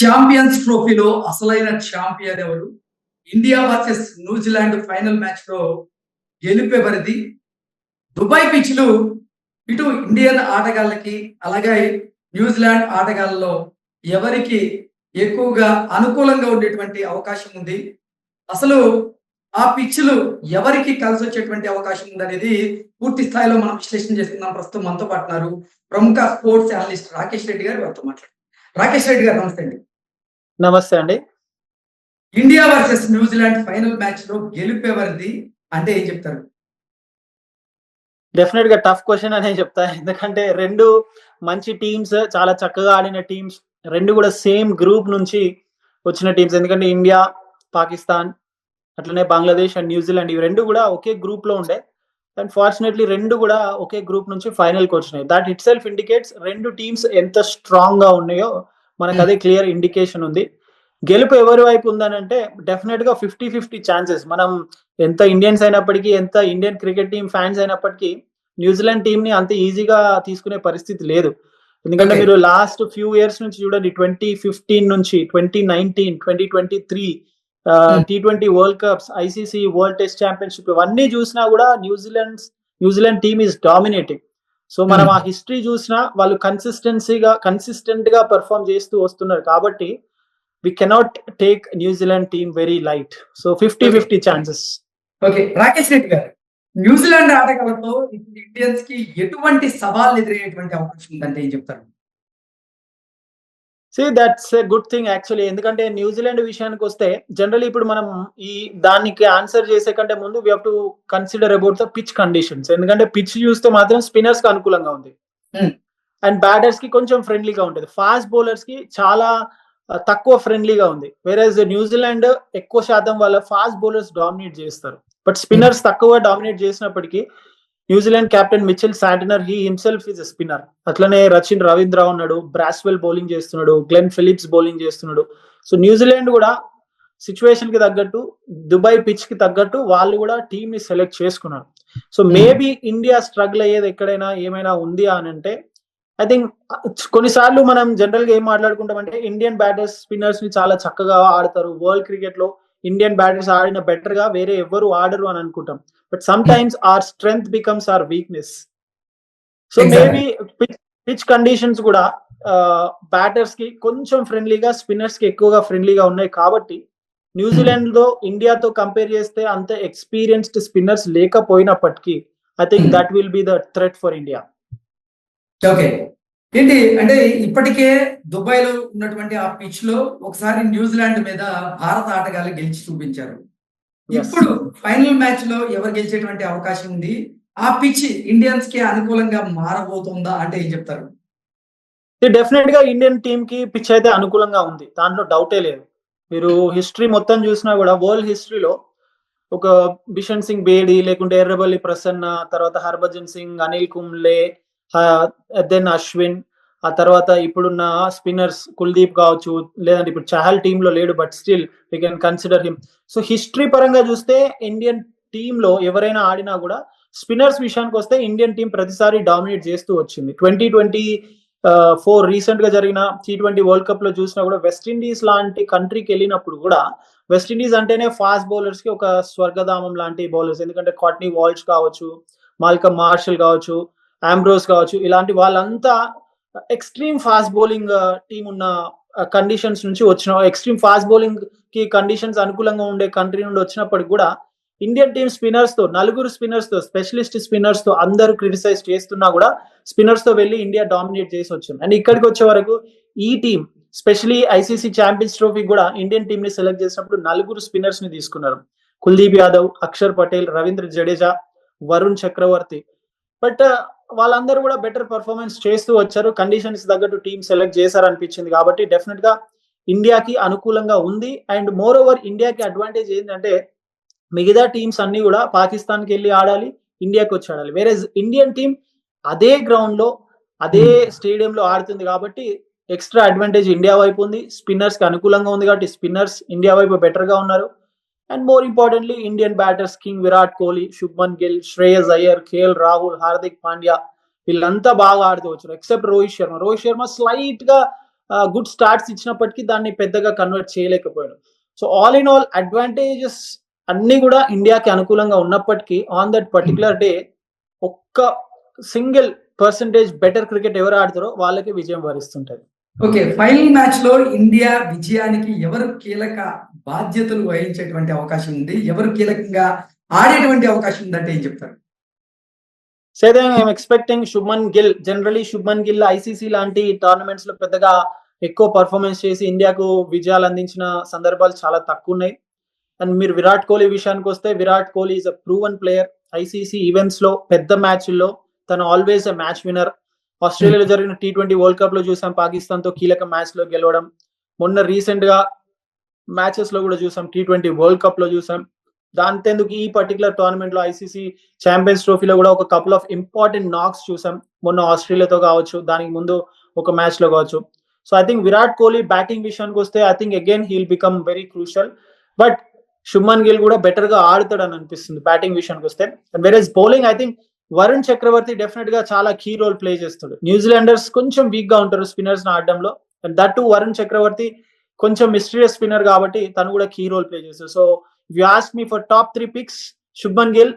Champions ట్రోఫీలో అసలైన champion ఎవరు? ఇండియా వర్సెస్ న్యూజిలాండ్ ఫైనల్ మ్యాచ్లో పరిధి దుబాయ్ పిచ్లు ఇటు ఇండియన్ ఆటగాళ్ళకి అలాగే న్యూజిలాండ్ ఆటగాళ్ళలో ఎవరికి ఎక్కువగా అనుకూలంగా ఉండేటువంటి అవకాశం ఉంది? అసలు ఆ పిచ్లు ఎవరికి కలిసి వచ్చేటువంటి అవకాశం ఉంది అనేది పూర్తి స్థాయిలో మనం విశ్లేషణ చేసుకుందాం. ప్రస్తుతం మనతో పాటున్నారు ప్రముఖ స్పోర్ట్స్ అనలిస్ట్ రాకేష్ రెడ్డి గారు వారితో మాట్లాడు రాకేష్ రెడ్డి గారు నమస్తే అండి. నమస్తే అండి. ఇండియా వర్సెస్ న్యూజిలాండ్ ఫైనల్ మ్యాచ్లో గెలిపేవారిది అంటే ఏం చెప్తారు? డెఫినెట్గా టఫ్ క్వశ్చన్ అనే చెప్తా. ఎందుకంటే రెండు మంచి టీమ్స్ చాలా చక్కగా ఆడిన టీమ్స్ రెండు కూడా సేమ్ గ్రూప్ నుంచి వచ్చిన టీమ్స్ ఎందుకంటే ఇండియా పాకిస్తాన్ అట్లనే బంగ్లాదేశ్ అండ్ న్యూజిలాండ్ ఇవి రెండు కూడా ఒకే గ్రూప్లో ఉండే. అండ్ ఫార్చునేట్లీ రెండు కూడా ఒకే గ్రూప్ నుంచి ఫైనల్కి వచ్చినాయి దట్ ఇట్ సెల్ఫ్ ఇండికేట్స్ రెండు టీమ్స్ ఎంత స్ట్రాంగ్గా ఉన్నాయో మనకు అదే క్లియర్ ఇండికేషన్ ఉంది గెలుపు ఎవరి వైపు ఉందనంటే డెఫినెట్గా ఫిఫ్టీ ఫిఫ్టీ ఛాన్సెస్ మనం ఎంత ఇండియన్స్ అయినప్పటికీ ఎంత ఇండియన్ క్రికెట్ టీం ఫ్యాన్స్ అయినప్పటికీ న్యూజిలాండ్ టీం ని అంత ఈజీగా తీసుకునే పరిస్థితి లేదు ఎందుకంటే. మీరు లాస్ట్ ఫ్యూ ఇయర్స్ నుంచి చూడండి ట్వంటీ ఫిఫ్టీన్ నుంచి twenty nineteen twenty twenty three. T twenty world cups ICC world test championship ఇవన్నీ చూసినా కూడా New Zealand New Zealand team is dominating so మనం Hmm. ఆ హిస్టరీ చూసినా వాళ్ళు కన్సిస్టెన్సీగా కన్సిస్టెంట్గా పెర్ఫామ్ చేస్తూ వస్తున్నారు కాబట్టి we cannot take New Zealand team very light so fifty. Fifty chances okay Rakesh Reddy garu New Zealand ఆటగాళ్ళతో ఇండియన్స్కి ఎటువంటి సవాళ్ళు ఎదురయ్యేటువంటి అవకాశం ఉందంటే ఏం చెప్తారు? See that's a good thing actually ఎందుకంటే న్యూజిలాండ్ విషయానికి వస్తే జనరల్లీ ఇప్పుడు మనం ఈ దానికి ఆన్సర్ చేసే కంటే ముందు we to consider about the pitch conditions ఎందుకంటే పిచ్ చూస్తే మాత్రం స్పిన్నర్స్కి అనుకూలంగా ఉంది. Hmm. అండ్ బ్యాటర్స్కి కొంచెం ఫ్రెండ్లీగా ఉంటుంది. ఫాస్ట్ బౌలర్స్కి చాలా uh, తక్కువ ఫ్రెండ్లీగా ఉంది. వేరేజ్ న్యూజిలాండ్ ఎక్కువ శాతం వాళ్ళ ఫాస్ట్ బౌలర్స్ డామినేట్ చేస్తారు. బట్ స్పిన్నర్స్ తక్కువ డామినేట్ చేసినప్పటికీ New Zealand captain Mitchell Santner he himself is spinner. అట్లనే రచిన్ రవీంద్ర ఉన్నాడు బ్రాస్వెల్ బౌలింగ్ చేస్తున్నాడు గ్లెన్ ఫిలిప్స్ బౌలింగ్ చేస్తున్నాడు. సో న్యూజిలాండ్ కూడా సిచ్యువేషన్కి తగ్గట్టు దుబాయ్ పిచ్కి తగ్గట్టు వాళ్ళు కూడా టీమ్ని సెలెక్ట్ చేసుకున్నారు. సో. మేబీ ఇండియా స్ట్రగుల్ అయ్యేది ఎక్కడైనా ఏమైనా ఉంది అని అంటే ఐ థింక్ కొన్నిసార్లు మనం జనరల్గా ఏం మాట్లాడుకుంటాం అంటే ఇండియన్ బ్యాటర్స్ స్పిన్నర్స్ని చాలా చక్కగా ఆడతారు. వరల్డ్ క్రికెట్లో ఇండియన్ బ్యాటర్స్ ఆడిన బెటర్గా వేరే ఎవరు ఆడరు అని అనుకుంటాం. But sometimes our strength becomes our weakness so. Maybe pitch conditions కూడా బ్యాటర్స్కి కొంచెం ఫ్రెండ్లీగా స్పిన్నర్స్కి ఎక్కువగా ఫ్రెండ్లీగా ఉన్నాయి కాబట్టి న్యూజిలాండ్లో ఇండియాతో కంపేర్ చేస్తే అంత ఎక్స్పీరియన్స్డ్ స్పిన్నర్స్ లేకపోయినప్పటికీ I think. That will be the threat for India okay ఏంటి? అంటే ఇప్పటికే దుబాయ్లో ఉన్నటువంటి ఆ పిచ్లో ఒకసారి న్యూజిలాండ్ మీద భారత ఆటగాళ్ళు గెలిచి చూపించారు. ఇప్పుడు ఫైనల్ మ్యాచ్లో ఎవరు గెలిచేటువంటి అవకాశం ఉంది? ఆ పిచ్ ఇండియన్స్కి అనుకూలంగా మారబోతుందా అంటే ఏం చెప్తారు? డెఫినెట్గా ఇండియన్ టీమ్కి పిచ్ అయితే అనుకూలంగా ఉంది. దాంట్లో డౌటే లేదు. మీరు హిస్టరీ మొత్తం చూసినా కూడా వరల్డ్ హిస్టరీలో ఒక బిషన్ సింగ్ బేడి లేకుంటే ఎర్రబల్లి ప్రసన్న తర్వాత హర్భజన్ సింగ్ అనిల్ కుంబ్లే దెన్ అశ్విన్ ఆ తర్వాత ఇప్పుడున్న స్పిన్నర్స్ కుల్దీప్ కావచ్చు లేదంటే ఇప్పుడు చహల్ టీమ్లో లేడు but still we can consider him so history పరంగా చూస్తే ఇండియన్ టీమ్లో ఎవరైనా ఆడినా కూడా స్పిన్నర్స్ విషయానికి వస్తే ఇండియన్ టీం ప్రతిసారి డామినేట్ చేస్తూ వచ్చింది. ట్వంటీ ట్వంటీ ఫోర్ రీసెంట్గా జరిగిన టీ ట్వంటీ వరల్డ్ కప్లో చూసినా కూడా వెస్టిండీస్ లాంటి కంట్రీకి వెళ్ళినప్పుడు కూడా వెస్టిండీస్ అంటేనే ఫాస్ట్ బౌలర్స్కి ఒక స్వర్గధామం లాంటి బౌలర్స్ ఎందుకంటే కాట్నీ వాల్ష్ కావచ్చు మాల్కమ్ మార్షల్ కావచ్చు ఆంబ్రోస్ కావచ్చు ఇలాంటి వాళ్ళంతా ఎక్స్ట్రీమ్ ఫాస్ట్ బౌలింగ్ టీం ఉన్న కండిషన్స్ నుంచి వచ్చిన ఎక్స్ట్రీమ్ ఫాస్ట్ బౌలింగ్కి కండిషన్స్ అనుకూలంగా ఉండే కంట్రీ నుండి వచ్చినప్పటికి కూడా ఇండియన్ టీమ్ స్పిన్నర్స్తో నలుగురు స్పిన్నర్స్తో స్పెషలిస్ట్ స్పిన్నర్స్తో అందరూ క్రిటిసైజ్ చేస్తున్నా కూడా స్పిన్నర్స్తో వెళ్ళి ఇండియా డామినేట్ చేసి వచ్చింది. అండ్ ఇక్కడికి వచ్చే వరకు ఈ team specially ICC champions trophy కూడా ఇండియన్ టీం ని సెలెక్ట్ చేసినప్పుడు నలుగురు స్పిన్నర్స్ని తీసుకున్నారు. కుల్దీప్ యాదవ్ అక్షర్ పటేల్ రవీంద్ర జడేజా వరుణ్ చక్రవర్తి. బట్ వాళ్ళందరూ కూడా బెటర్ పర్ఫార్మెన్స్ చేస్తూ వచ్చారు. కండిషన్స్ తగ్గట్టు టీం సెలెక్ట్ చేశారు అనిపించింది కాబట్టి డెఫినెట్గా ఇండియాకి అనుకూలంగా ఉంది. అండ్ మోర్ ఓవర్ ఇండియాకి అడ్వాంటేజ్ ఏంటంటే మిగతా టీమ్స్ అన్ని కూడా పాకిస్తాన్కి వెళ్ళి ఆడాలి ఇండియాకి వచ్చి ఆడాలి. వేరే ఇండియన్ టీం అదే గ్రౌండ్లో అదే స్టేడియంలో ఆడుతుంది కాబట్టి ఎక్స్ట్రా అడ్వాంటేజ్ ఇండియా వైపు ఉంది. స్పిన్నర్స్కి అనుకూలంగా ఉంది కాబట్టి స్పిన్నర్స్ ఇండియా వైపు బెటర్గా ఉన్నారు. And more importantly Indian batters king Virat Kohli Shubman Gill Shreyas Iyer KL Rahul Hardik Pandya వీళ్ళంతా బాగా ఆడుతూ వచ్చారు ఎక్సెప్ట్ రోహిత్ శర్మ రోహిత్ శర్మ స్లైట్గా గుడ్ స్టార్ట్స్ ఇచ్చినప్పటికీ దాన్ని పెద్దగా కన్వర్ట్ చేయలేకపోయాడు. So all in all advantages అన్ని కూడా ఇండియాకి అనుకూలంగా ఉన్నప్పటికీ ఆన్ దట్ పర్టికులర్ డే ఒక్క సింగిల్ పర్సంటేజ్ బెటర్ క్రికెట్ ఎవరు ఆడతారో వాళ్ళకి విజయం వరిస్తుంటది. ఓకే ఫైనల్ మ్యాచ్లో ఇండియా విజయానికి ఎవరు కీలక బాధ్యతలు వహించేటువంటి అవకాశం ఉంది? ఎవరు కీలకంగా ఆడేటువంటి అవకాశం ఉందంటే ఏం చెప్తారు? So I'm expecting Shubman Gill generally Shubman Gill ICC లాంటి టోర్నమెంట్స్లో పెద్దగా ఎక్కువ పర్ఫార్మెన్స్ చేసి ఇండియాకు విజయాలు అందించిన సందర్భాలు చాలా తక్కువ ఉన్నాయి. అండ్ మీరు విరాట్ కోహ్లీ విషయానికి వస్తే Virat Kohli is a proven player ICC ఈవెంట్స్లో పెద్ద మ్యాచ్ల్లో తను ఆల్వేస్ ఎ మ్యాచ్ విన్నర్ ఆస్ట్రేలియాలో జరిగిన టీ ట్వంటీ వరల్డ్ కప్లో చూసాం పాకిస్తాన్తో కీలక మ్యాచ్లో గెలవడం. మొన్న రీసెంట్గా మ్యాచెస్లో కూడా చూసాం టీ ట్వంటీ వరల్డ్ కప్లో చూసాం. దాంతెందుకు ఈ పర్టికులర్ టోర్నమెంట్లో ఐసీసీ ఛాంపియన్స్ ట్రోఫీలో కూడా ఒక కపుల్ ఆఫ్ ఇంపార్టెంట్ నాక్స్ చూసాం. మొన్న ఆస్ట్రేలియాతో కావచ్చు దానికి ముందు ఒక మ్యాచ్లో కావచ్చు. So I think Virat Kohli batting విషయానికి వస్తే I think again he'll become very crucial but Shubman Gill కూడా బెటర్గా ఆడుతాడని అనిపిస్తుంది బ్యాటింగ్ విషయానికి వస్తే. Whereas bowling I think Varun Chakravarthy డెఫినెట్గా చాలా కీ రోల్ ప్లే చేస్తాడు. న్యూజిలాండర్స్ కొంచెం వీక్గా ఉంటారు spinners ఆడడంలో. And that too Varun Chakravarthy కొంచెం మిస్టీరియస్ స్పిన్నర్ కాబట్టి తను కూడా కీ రోల్ ప్లే చేస్తాడు. So you ask me for top three picks Shubman Gill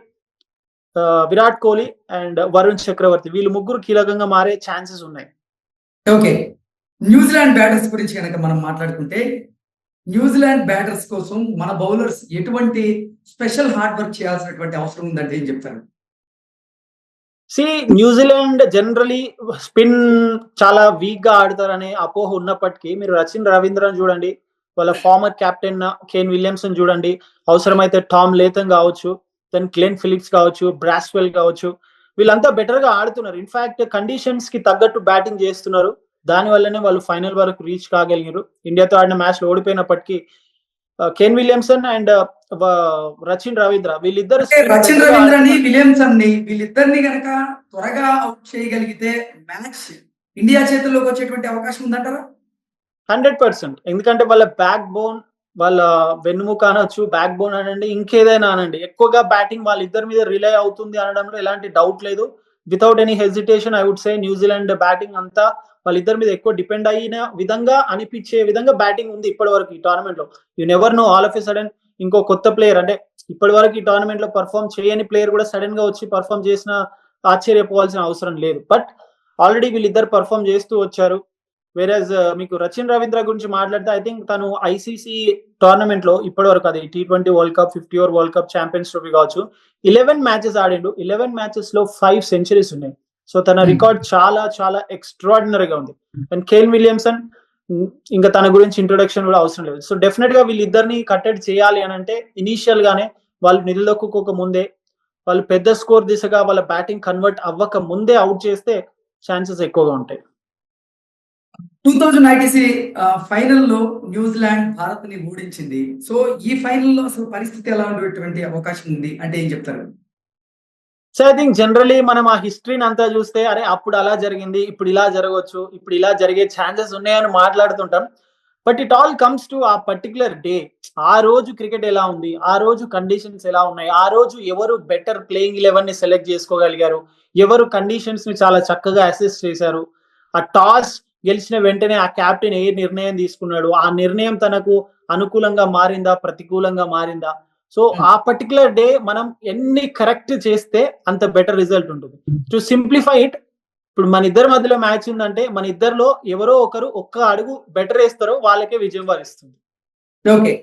Virat Kohli and Varun Chakravarthy. వీళ్ళు ముగ్గురు కీలకంగా మారే ఛాన్సెస్ ఉన్నాయి. ఓకే న్యూజిలాండ్ బ్యాటర్స్ గురించి కనుక మనం మాట్లాడుకుంటే న్యూజిలాండ్ బ్యాటర్స్ కోసం మన బౌలర్స్ ఎటువంటి స్పెషల్ హార్డ్ వర్క్ చేయాల్సినటువంటి అవసరం ఉందంటే ఏం చెప్తారు? సి న్యూజిలాండ్ జనరలీ స్పిన్ చాలా వీక్గా ఆడతారనే అపోహ ఉన్నప్పటికీ మీరు రచిన్ రవీంద్రన్ చూడండి వాళ్ళ ఫార్మర్ కెప్టెన్ కేన్ విలియమ్సన్ చూడండి అవసరమైతే టామ్ లేతన్ కావచ్చు దెన్ క్లెన్ ఫిలిప్స్ కావచ్చు బ్రాస్వెల్ కావచ్చు వీళ్ళంతా బెటర్గా ఆడుతున్నారు. ఇన్ఫాక్ట్ కండిషన్స్కి తగ్గట్టు బ్యాటింగ్ చేస్తున్నారు. దాని వల్లనే వాళ్ళు ఫైనల్ వరకు రీచ్ కాగలిగారు ఇండియాతో ఆడిన మ్యాచ్లో ఓడిపోయినప్పటికీ Kane Williamson and Rachin Ravindra వీళ్ళిద్దరు రచిన్ రవీంద్రని విలియమ్సన్ని వీళ్ళిద్దరిని గనక త్వరగా అవుట్ చేయగలిగితే మ్యాచ్ ఇండియా చేతుల్లోకి వచ్చేటువంటి అవకాశం ఉందంటారా? హండ్రెడ్ పర్సెంట్ ఎందుకంటే వాళ్ళ బ్యాక్ బోన్ వాళ్ళ వెన్నుముక అనొచ్చు బ్యాక్ బోన్ అనండి ఇంకేదైనా అనండి. ఎక్కువగా బ్యాటింగ్ వాళ్ళిద్దరి మీద రిలై అవుతుంది అనడంలో ఎలాంటి డౌట్ లేదు. Without any hesitation I would say New Zealand batting అంతా వాళ్ళిద్దరి మీద ఎక్కువ డిపెండ్ అయిన విధంగా అనిపించే విధంగా బ్యాటింగ్ ఉంది ఇప్పటి వరకు ఈ టోర్నమెంట్లో. You never know all of a sudden ఇంకో కొత్త ప్లేయర్ అంటే ఇప్పటి వరకు ఈ టోర్నమెంట్లో పర్ఫామ్ చేయని ప్లేయర్ కూడా సడన్గా వచ్చి పర్ఫామ్ చేసిన ఆశ్చర్యపోవాల్సిన అవసరం లేదు. బట్ ఆల్రెడీ వీళ్ళిద్దరు పర్ఫామ్ చేస్తూ వచ్చారు. వేరేజ్ uh, మీకు రచిన్ రవీంద్ర గురించి మాట్లాడితే ఐ థింక్ తను ఐసీసీ టోర్నమెంట్లో ఇప్పటి వరకు అది T twenty world cup fifty over world cup champions trophy కావచ్చు. ఇలెవెన్ మ్యాచెస్ ఆడిండు. ఇలెవెన్ మ్యాచెస్లో ఫైవ్ సెంచరీస్ ఉన్నాయి. సో తన Hmm. రికార్డ్ చాలా చాలా ఎక్స్ట్రాడినరీగా ఉంది. అండ్ కేల్ విలియమ్సన్ ఇంకా తన గురించి ఇంట్రొడక్షన్ కూడా అవసరం లేదు. సో డెఫినెట్గా వీళ్ళిద్దరిని కట్టడి చేయాలి అని అంటే ఇనీషియల్ గానే వాళ్ళు నిలదొక్కుకోక ముందే వాళ్ళు పెద్ద స్కోర్ దిశగా వాళ్ళ బ్యాటింగ్ కన్వర్ట్ అవ్వక ముందే అవుట్ చేస్తే ఛాన్సెస్ ఎక్కువగా ఉంటాయి. టూ థౌజండ్ ఐటీసీ ఫైనల్లో న్యూజిలాండ్ భారత్ని ఓడించింది. సో ఈ ఫైనల్లో అసలు పరిస్థితి ఎలా ఉండేటువంటి అవకాశం ఉంది? అంటే ఏం చెప్తారు? సో ఐ థింక్ జనరలీ మనం ఆ హిస్టరీని అంతా చూస్తే అరే అప్పుడు అలా జరిగింది ఇప్పుడు ఇలా జరగవచ్చు ఇప్పుడు ఇలా జరిగే ఛాన్సెస్ ఉన్నాయని మాట్లాడుతుంటాం. But it all comes to a particular day ఆ రోజు క్రికెట్ ఎలా ఉంది? ఆ రోజు కండిషన్స్ ఎలా ఉన్నాయి? ఆ రోజు ఎవరు బెటర్ ప్లేయింగ్ ఎలెవెన్ని సెలెక్ట్ చేసుకోగలిగారు? ఎవరు కండిషన్స్ని చాలా చక్కగా అసెస్ చేశారు? ఆ టాస్ గెలిచిన వెంటనే ఆ క్యాప్టెన్ ఏ నిర్ణయం తీసుకున్నాడు? ఆ నిర్ణయం తనకు అనుకూలంగా మారిందా? ప్రతికూలంగా మారిందా? సో ఆ పర్టికులర్ డే మనం ఎన్ని కరెక్ట్ చేస్తే అంత బెటర్ రిజల్ట్ ఉంటుంది. టు సింప్లిఫై ఇట్ ఇప్పుడు మన ఇద్దరి మధ్యలో మ్యాచ్ ఉందంటే మన ఇద్దరిలో ఎవరో ఒకరు ఒక్క అడుగు బెటర్ వేస్తారో వాళ్ళకే విజయం వారిస్తుంది. ఓకే